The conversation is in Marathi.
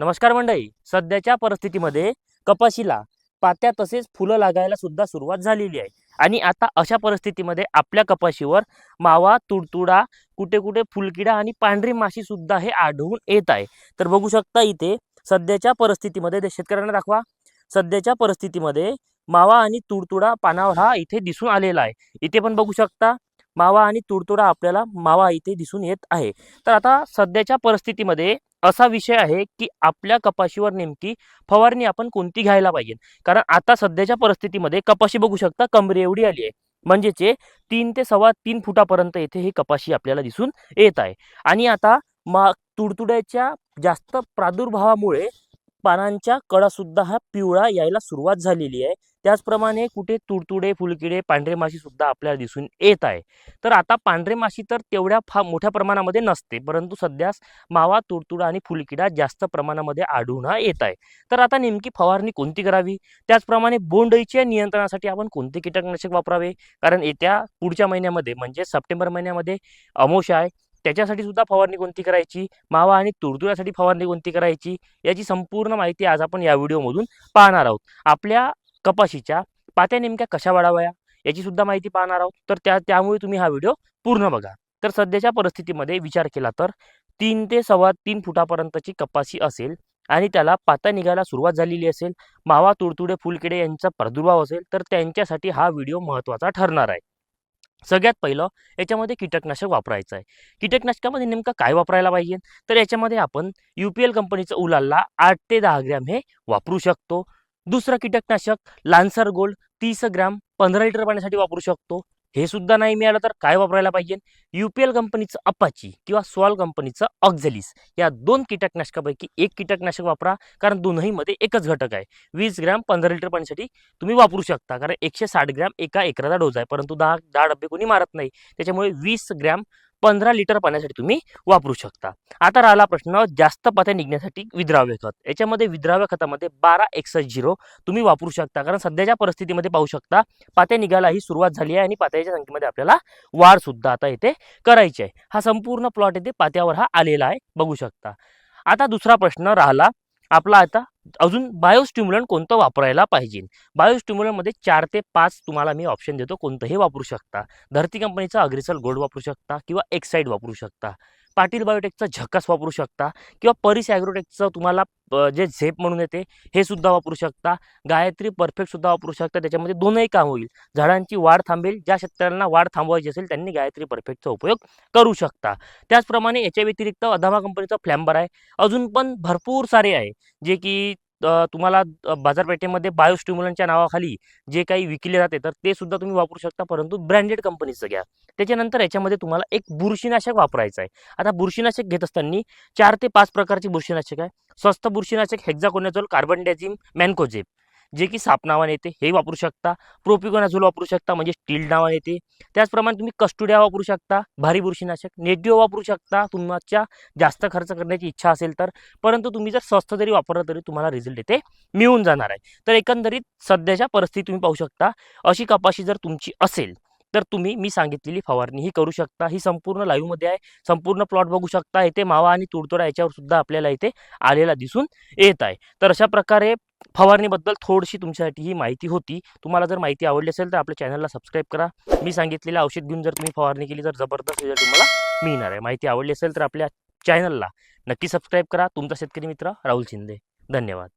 नमस्कार मंडळी. सध्याच्या परिस्थितीमध्ये कपाशीला पात्या तसेच फुलं लागायला सुद्धा सुरुवात झालेली आहे. आणि आता अशा परिस्थितीमध्ये आपल्या कपाशीवर मावा तुडतुडा कुठे कुठे फुलकिडा आणि पांढरी माशी सुद्धा हे आढळून येत आहे. तर बघू शकता इथे सध्याच्या परिस्थितीमध्ये ते शेतकऱ्यांना दाखवा. सध्याच्या परिस्थितीमध्ये मावा आणि तुडतुडा पानावर हा इथे दिसून आलेला आहे. इथे पण बघू शकता मावा आणि तुडतुडा आपल्याला मावा इथे दिसून येत आहे. तर आता सध्याच्या परिस्थितीमध्ये असा विषय आहे की आपल्या कपाशीवर नेमकी फवारणी आपण कोणती घ्यायला पाहिजे? कारण आता सध्याच्या परिस्थितीमध्ये कपाशी बघू शकता कमरे एवढी आली आहे. म्हणजेच तीन ते सव्वा तीन फुटापर्यंत येथे ही कपाशी आपल्याला दिसून येत आहे. आणि आता मा तुडतुड्याच्या जास्त प्रादुर्भावामुळे पानांच्या कडासुद्धा हा पिवळा यायला सुरुवात झालेली आहे. त्याचप्रमाणे कुठे तुडतुडे फुलकिडे पांढरे माशी सुद्धा आपल्याला दिसून येत आहे. तर आता पांढरे माशी तर तेवढ्या फा मोठ्या प्रमाणामध्ये नसते परंतु सध्या मावा तुडतुडा आणि फुलकिडा जास्त प्रमाणामध्ये आढळून हा येत आहे. तर आता नेमकी फवारणी कोणती करावी? त्याचप्रमाणे बोंडईच्या नियंत्रणासाठी आपण कोणते कीटकनाशक वापरावे? कारण येत्या पुढच्या महिन्यामध्ये म्हणजे सप्टेंबर महिन्यामध्ये अमोशा आहे. त्याच्यासाठी सुद्धा फवारणी कोणती करायची? मावा आणि तुडतुड्यासाठी फवारणी कोणती करायची? याची संपूर्ण माहिती आज आपण या व्हिडिओमधून पाहणार आहोत. आपल्या कपाशीच्या पात्या नेमक्या कशा वाढाव्या याची सुद्धा माहिती पाहणार आहोत. तर त्या त्यामुळे तुम्ही हा व्हिडिओ पूर्ण बघा. तर सध्याच्या परिस्थितीमध्ये विचार केला तर तीन ते सव्वा तीन फुटापर्यंतची कपाशी असेल आणि त्याला पाता निघायला सुरुवात झालेली असेल मावा तुडतुडे फुलकिडे यांचा प्रादुर्भाव असेल तर त्यांच्यासाठी हा व्हिडिओ महत्त्वाचा ठरणार आहे. सगळ्यात पहिलं याच्यामध्ये कीटकनाशक वापरायचं आहे. कीटकनाशकामध्ये नेमकं काय वापरायला पाहिजे? तर याच्यामध्ये आपण यू पी एल कंपनीचं उलालला आठ ते दहा ग्रॅम हे वापरू शकतो. दुसरं कीटकनाशक लान्सर गोल्ड तीस ग्रॅम पंधरा लिटर पाण्यासाठी वापरू शकतो. हे सुद्धा नाही मिळालं तर काय वापरायला पाहिजे? यू पी एल कंपनीचं अपाची किंवा सॉल कंपनीचं ऑक्झेलिस या दोन कीटकनाशकापैकी एक कीटकनाशक वापरा कारण दोन्हीमध्ये एकच घटक आहे. वीस ग्रॅम पंधरा लिटर पाण्यासाठी तुम्ही वापरू शकता कारण एकशे साठ ग्रॅम एका एकराचा डोस आहे परंतु दहा दहा डबे कोणी मारत नाही. त्याच्यामुळे वीस ग्रॅम पंधरा लिटर पाण्यासाठी तुम्ही वापरू शकता. आता राहिला प्रश्न जास्त पात्या निघण्यासाठी विद्राव्य खत. याच्यामध्ये विद्राव्य खतामध्ये बारा एकसष्ट झिरो तुम्ही वापरू शकता. कारण सध्याच्या परिस्थितीमध्ये पाहू शकता पात्या निघायला ही सुरुवात झाली आहे आणि पात्याच्या संख्येमध्ये आपल्याला वाढ सुद्धा आता इथे करायची आहे. हा संपूर्ण प्लॉट इथे पात्यावर हा आलेला आहे. बघू शकता. आता दुसरा प्रश्न राहिला आपला आता अजून बायोस्टिम्युलंट कोणतं वापरायला पाहिजे? बायोस्टिम्युलंटमध्ये चार ते पाच तुम्हाला मी ऑप्शन देतो कोणतंही वापरू शकता. धरती कंपनीचा अग्रिसल गोल्ड वापरू शकता किंवा एक्साईड वापरू शकता. पाटील बायोटेकचा झकास वापरू शकता किंवा परिस ॲग्रोटेकचं तुम्हाला जे झेप म्हणून येते हे सुद्धा वापरू शकता. गायत्री परफेक्टसुद्धा वापरू शकता. त्याच्यामध्ये दोनही काम होईल. झाडांची वाढ थांबेल. ज्या शेतकऱ्यांना वाढ थांबवायची असेल त्यांनी गायत्री परफेक्टचा उपयोग करू शकता. त्याचप्रमाणे याच्या व्यतिरिक्त अधामा कंपनीचा फ्लॅम्बर आहे. अजून पण भरपूर सारे आहे. जे की तुम्हाला बाजारपेठेमध्ये बायोस्टिम्युलंटच्या नावाखाली जे काही विकले जाते तर ते सुद्धा तुम्ही वापरू शकता परंतु ब्रँडेड कंपनीचं घ्या. त्याच्यानंतर याच्यामध्ये तुम्हाला एक बुरशीनाशक वापरायचं आहे. आता बुरशीनाशक घेत असताना चार ते पाच प्रकारचे बुरशीनाशक आहे. स्वस्त बुरशीनाशक हेक्झाकोनाझोल कार्बन डायझिम मॅनकोजेप जे की साप नावाने येते हे वापरू शकता. प्रोपिकोनाझोल वापरू शकता म्हणजे स्टील नावाने येते. त्याचप्रमाणे तुम्ही कस्टुड्या वापरू शकता भारी बुरशीनाशक. नेटिओ वापरू शकता तुमच्या जास्त खर्च करण्याची इच्छा असेल तर. परंतु तुम्ही जर स्वस्त जरी वापरलं तरी तुम्हाला रिझल्ट येते मिळून जाणार आहे. तर एकंदरीत सध्याच्या परिस्थिती तुम्ही पाहू शकता. अशी कपाशी जर तुमची असेल तर तुम्ही मी सांगितलेली फवारणी ही करू शकता. ही संपूर्ण लाईव्हमध्ये आहे. संपूर्ण प्लॉट बघू शकता. इथे मावा आणि तुडतुडा याच्यावर सुद्धा आपल्याला इथे आलेला दिसून येत आहे. तर अशा प्रकारे फवारणीबद्दल थोडीशी तुमच्यासाठी ही माहिती होती. तुम्हाला जर माहिती आवडली असेल तर आपल्या चॅनलला सबस्क्राईब करा. मी सांगितलेलं औषध घेऊन जर तुम्ही फवारणी केली तर जबरदस्त रिझल्ट तुम्हाला मिळणार आहे. माहिती आवडली असेल तर आपल्या चॅनलला नक्की सबस्क्राईब करा. तुमचा शेतकरी मित्र राहुल शिंदे. धन्यवाद.